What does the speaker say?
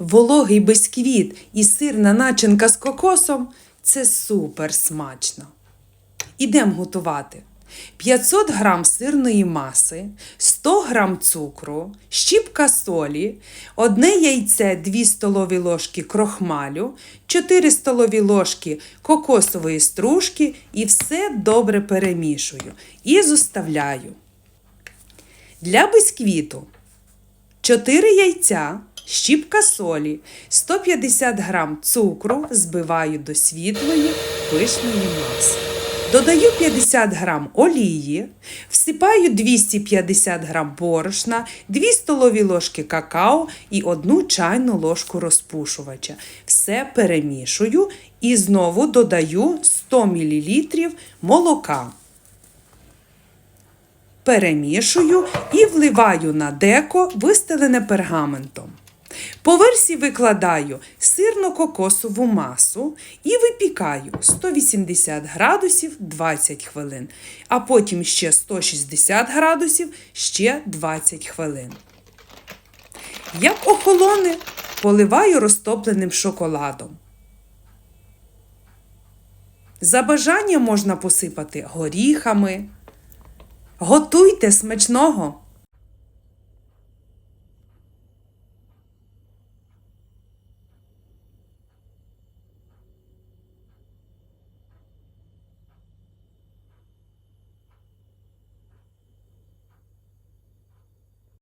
Вологий бисквіт і сирна начинка з кокосом це супер смачно. Ідемо готувати. 500 грам сирної маси, 100 грам цукру, щіпка солі, одне яйце 2 столові ложки крохмалю, 4 столові ложки кокосової стружки і все добре перемішую і зоставляю. Для бисквіту 4 яйця, щіпка солі, 150 грам цукру збиваю до світлої пишної маси. Додаю 50 грам олії, всипаю 250 грам борошна, 2 столові ложки какао і 1 чайну ложку розпушувача. Все перемішую і знову додаю 100 мл молока перемішую і вливаю на деко, вистелене пергаментом. По версі викладаю сирно-кокосову масу і випікаю 180 градусів 20 хвилин, а потім ще 160 градусів ще 20 хвилин. Як охолоне, поливаю розтопленим шоколадом. За бажанням можна посипати горіхами. Готуйте смачного!